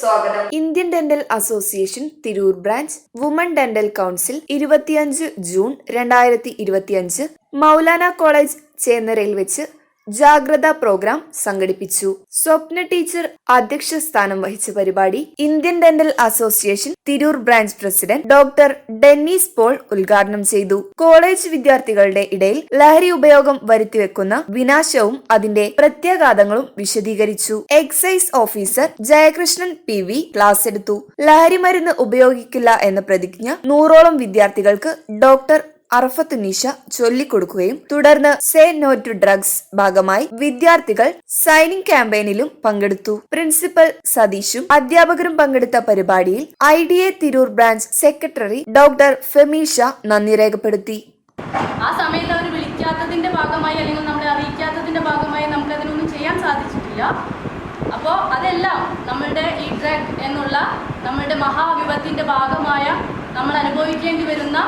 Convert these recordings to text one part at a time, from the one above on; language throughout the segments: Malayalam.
സ്വാഗതം. Indian dental association Tirur branch women dental council ഇരുപത്തിയഞ്ച് ജൂൺ രണ്ടായിരത്തി ഇരുപത്തിയഞ്ച് മൗലാന കോളേജ് ചേന്നരയിൽ വെച്ച് ജാഗ്രത പ്രോഗ്രാം സംഘടിപ്പിച്ചു. സ്വപ്ന ടീച്ചർ അധ്യക്ഷ സ്ഥാനം വഹിച്ച പരിപാടി Indian dental association Tirur branch president doctor Dennis Paul ഉദ്ഘാടനം ചെയ്തു. കോളേജ് വിദ്യാർത്ഥികളുടെ ഇടയിൽ ലഹരി ഉപയോഗം വരുത്തിവെക്കുന്ന വിനാശവും അതിന്റെ പ്രത്യാഘാതങ്ങളും വിശദീകരിച്ചു. Excise officer Jayakrishnan P V class എടുത്തു. ലഹരി മരുന്ന് ഉപയോഗിക്കില്ല എന്ന പ്രതിജ്ഞ നൂറോളം വിദ്യാർത്ഥികൾക്ക് ഡോക്ടർ അറഫത്ത് നിഷ ചൊല്ലിക്കൊടുക്കുകയും തുടർന്ന് സേ നോ ടു ഡ്രഗ്സ് ഭാഗമായി വിദ്യാർത്ഥികൾ സൈനിങ് ക്യാമ്പയിനിലും പങ്കെടുത്തു. പ്രിൻസിപ്പൽ സതീഷും അധ്യാപകരും പങ്കെടുത്ത പരിപാടിയിൽ I D A Tirur branch secretary doctor Femisha നന്ദി രേഖപ്പെടുത്തി. ആ സമയത്ത് അവർ വിളിക്കാത്തതിന്റെ ഭാഗമായി അല്ലെങ്കിൽ നമ്മളെ അറിയിക്കാത്തതിന്റെ ഭാഗമായി നമുക്ക് അതിനൊന്നും ചെയ്യാൻ സാധിച്ചിട്ടില്ല. അപ്പോൾ അതെല്ലാം നമ്മളുടെ ഈ ഡ്രഗ് എന്നുള്ള നമ്മളുടെ മഹാവിപത്തിന്റെ ഭാഗമായ നമ്മൾ അനുഭവിക്കേണ്ടി വരുന്ന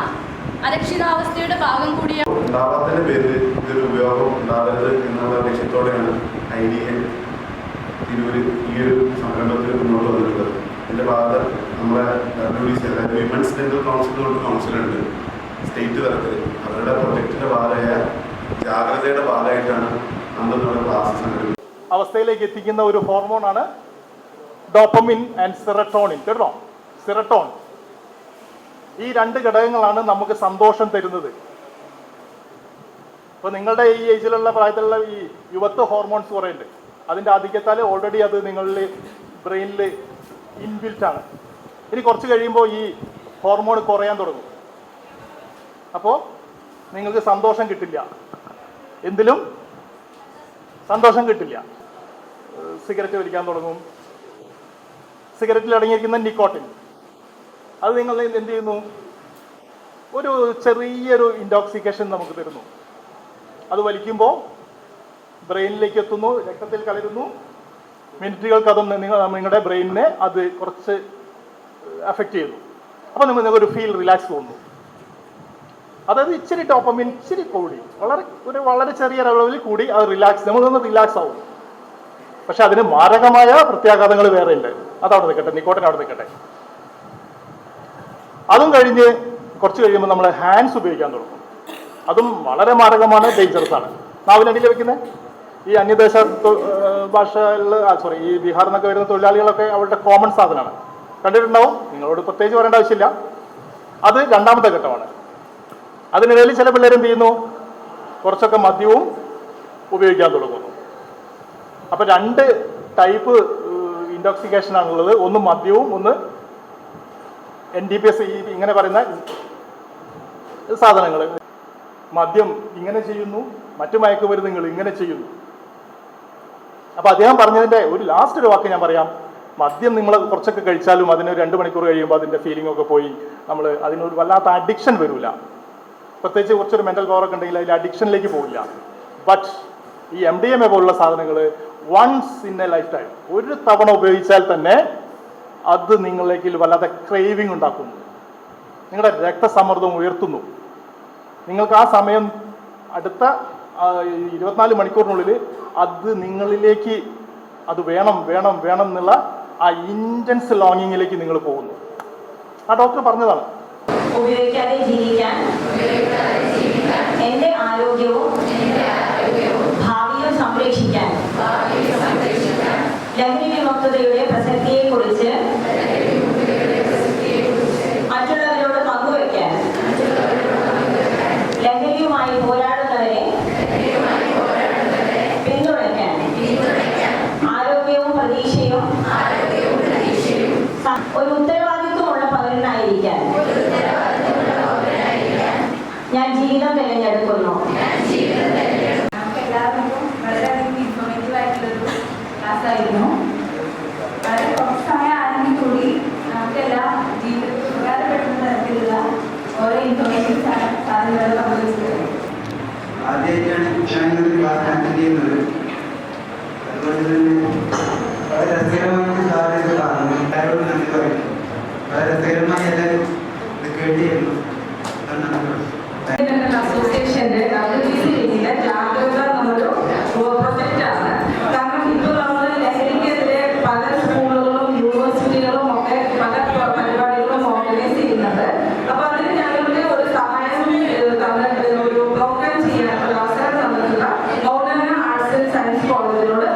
അരക്ഷിതാവസ്ഥയുടെ ഭാഗം കൂടിയാണ്. ഉണ്ടാവാത്തതിന്റെ പേരിൽ ഇതൊരു ഉപയോഗം ഉണ്ടാകരുത് എന്നുള്ള ലക്ഷ്യത്തോടെയാണ് ഐ ഡി എ തിരൂര് ഈ ഒരു സംരംഭത്തിൽ മുന്നോട്ട് വന്നിട്ടുള്ളത്. ഇതിന്റെ ഭാഗത്ത് നമ്മുടെ ഡബ്ല്യു ഡി സി അതായത് വിമൻസ് ഡെന്റൽ കൗൺസിൽ കൊണ്ട് കൗൺസിലുണ്ട് സ്റ്റേറ്റ് തലത്തിൽ. അവരുടെ പ്രൊജക്ടിന്റെ ഭാഗമായ ജാഗ്രതയുടെ ഭാഗമായിട്ടാണ് നമ്മൾ നമ്മുടെ ക്ലാസ് സംഘടിപ്പിക്കുന്നത് അവസ്ഥയിലേക്ക് എത്തിക്കുന്ന ഒരു ഹോർമോൺ ആണ് ഡോപ്പമിൻ ആൻഡ് സിറട്ടോണിൻ കേട്ടോ? സിറട്ടോൺ ഈ രണ്ട് ഘടകങ്ങളാണ് നമുക്ക് സന്തോഷം തരുന്നത്. ഇപ്പൊ നിങ്ങളുടെ ഈ ഏജിലുള്ള പ്രായത്തിലുള്ള ഈ യുവത്വ ഹോർമോൺസ് കുറേ ഉണ്ട് അതിന്റെ ആധിക്യത്താൽ ഓൾറെഡി അത് നിങ്ങളിൽ ബ്രെയിനിൽ ഇൻബിൽറ്റ് ആണ്. ഇനി കുറച്ച് കഴിയുമ്പോൾ ഈ ഹോർമോൺ കുറയാൻ തുടങ്ങും. അപ്പോൾ നിങ്ങൾക്ക് സന്തോഷം കിട്ടില്ല. എന്തിലും സന്തോഷം കിട്ടില്ല. സിഗരറ്റ് വലിക്കാൻ തുടങ്ങും. സിഗരറ്റിൽ അടങ്ങിയിരിക്കുന്ന നിക്കോട്ടിൻ അത് നിങ്ങൾ എന്ത് ചെയ്യുന്നു? ഒരു ചെറിയൊരു ഇൻടോക്സിക്കേഷൻ നമുക്ക് തരുന്നു. അത് വലിക്കുമ്പോൾ ബ്രെയിനിലേക്ക് എത്തുന്നു രക്തത്തിൽ കലരുന്നു. മിനിറ്റുകൾക്ക് അതൊന്ന് നിങ്ങൾ നിങ്ങളുടെ ബ്രെയിനിനെ അത് കുറച്ച് അഫക്റ്റ് ചെയ്യുന്നു. അപ്പോൾ നിങ്ങൾ നിങ്ങൾക്ക് ഒരു ഫീൽ റിലാക്സ് തോന്നുന്നു. അതായത് ഇച്ചിരി ടോപ്പമിൻ ഇച്ചിരി കൂടി വളരെ ഒരു വളരെ ചെറിയ അളവിൽ കൂടി അത് റിലാക്സ് നമ്മളൊന്ന് റിലാക്സ് ആവും. പക്ഷെ അതിന് മാരകമായ പ്രത്യാഘാതങ്ങൾ വേറെ ഉണ്ട്. അതവിടെ നിൽക്കട്ടെ നിക്കോട്ടൻ അവിടെ നിൽക്കട്ടെ. അതും കഴിഞ്ഞ് കുറച്ച് കഴിയുമ്പോൾ നമ്മൾ ഹാൻഡ്സ് ഉപയോഗിക്കാൻ തുടങ്ങും. അതും വളരെ മാരകമാണ് ഡേഞ്ചറസ് ആണ്. നാവിനടിയിൽ വെക്കുന്നത് ഈ അന്യദേശ ഭാഷയിൽ സോറി ഈ ബീഹാറിൽ നിന്നൊക്കെ വരുന്ന തൊഴിലാളികളൊക്കെ അവരുടെ കോമൺ സാധനമാണ്. കണ്ടിട്ടുണ്ടാവും? നിങ്ങളോട് പ്രത്യേകിച്ച് പറയേണ്ട ആവശ്യമില്ല. അത് രണ്ടാമത്തെ ഘട്ടമാണ്. അതിനിടയിൽ ചില എന്ത് ചെയ്യുന്നു? കുറച്ചൊക്കെ മദ്യവും ഉപയോഗിക്കാൻ തുടങ്ങുന്നു. അപ്പൊ രണ്ട് ടൈപ്പ് ഇൻടോക്സിക്കേഷൻ ആണുള്ളത്. ഒന്ന് മദ്യവും ഒന്ന് എൻ ഡി പി എസ് ഈ ഇങ്ങനെ പറയുന്ന സാധനങ്ങൾ മദ്യം ഇങ്ങനെ ചെയ്യുന്നു മറ്റു മയക്കുമരുന്നുകൾ ഇങ്ങനെ ചെയ്യുന്നു. അപ്പൊ അദ്ദേഹം പറഞ്ഞതിന്റെ ഒരു ലാസ്റ്റ് ഒരു വാക്ക് ഞാൻ പറയാം. മദ്യം നിങ്ങൾ കുറച്ചൊക്കെ കഴിച്ചാലും അതിന് രണ്ട് മണിക്കൂർ കഴിയുമ്പോൾ അതിന്റെ ഫീലിംഗ് ഒക്കെ പോയി. നമ്മൾ അതിനൊരു വല്ലാത്ത അഡിക്ഷൻ വരില്ല പ്രത്യേകിച്ച് കുറച്ചൊരു മെന്റൽ പവർ ഒക്കെ ഉണ്ടെങ്കിൽ അതിൽ അഡിക്ഷനിലേക്ക് പോവില്ല. ബട്ട് ഈ എം ഡി എം എ പോലുള്ള സാധനങ്ങൾ once in a life time ഒരു തവണ ഉപയോഗിച്ചാൽ തന്നെ അത് നിങ്ങളിലേക്ക് വല്ലാതെ ക്രേവിങ് ഉണ്ടാക്കുന്നു. നിങ്ങളുടെ രക്തസമ്മർദ്ദം ഉയർത്തുന്നു. നിങ്ങൾക്ക് ആ സമയം അടുത്ത ഇരുപത്തിനാല് മണിക്കൂറിനുള്ളിൽ അത് നിങ്ങളിലേക്ക് അത് വേണം വേണം വേണം എന്നുള്ള ആ ഇന്റൻസ് ലോങ്ങിങ്ങിലേക്ക് നിങ്ങൾ പോകുന്നു. ആ ഡോക്ടർ പറഞ്ഞതാണ്. ഉപയോഗിക്കാതെ ജീവിക്കാൻ എന്റെ ആരോഗ്യവും ഭാവിയും സംരക്ഷിക്കാൻ ലഹരി വിമുക്തതയുടെ പ്രസക്തിയെക്കുറിച്ച് ഒരു ഉത്തരവാദിത്വമുള്ള പൗരനായിരിക്കാൻ. ഞാൻ ജീവിതം തിരഞ്ഞെടുക്കുന്നു. എല്ലാവർക്കും വളരെയധികം ഇൻഫോർമേറ്റീവ് ആയിട്ടുള്ളൊരു ക്ലാസ് ആയിരുന്നു. വളരെ പരമായി എല്ലാവരും ഇത് കേട്ടിരുന്നു. അസോസിയേഷന്റെ ജാഗ്രത നമ്മളൊരു പ്രോജക്റ്റ് ആണ്. കാരണം ഇപ്പോൾ നമ്മൾ ലഹരിക്കെതിരെ പല സ്കൂളുകളും യൂണിവേഴ്സിറ്റികളും ഒക്കെ പല പരിപാടികളും ഓർഗനൈസ് ചെയ്യുന്നത് അപ്പൊ ഞങ്ങളുടെ ഒരു സഹായം ഒരു പ്രോഗ്രാം ചെയ്യാനുള്ള അവസരം തന്നിട്ടുള്ള മൗലാന ആർട്സ് ആൻഡ് സയൻസ് കോളേജിനോട്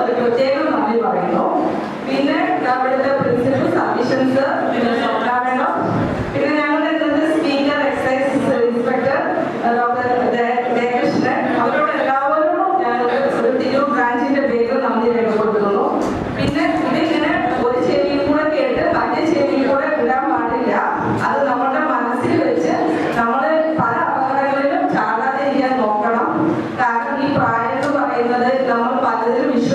പ്രായം എന്ന് പറയുന്നത് നമ്മൾ പലതിലും വിശ്വസിച്ചു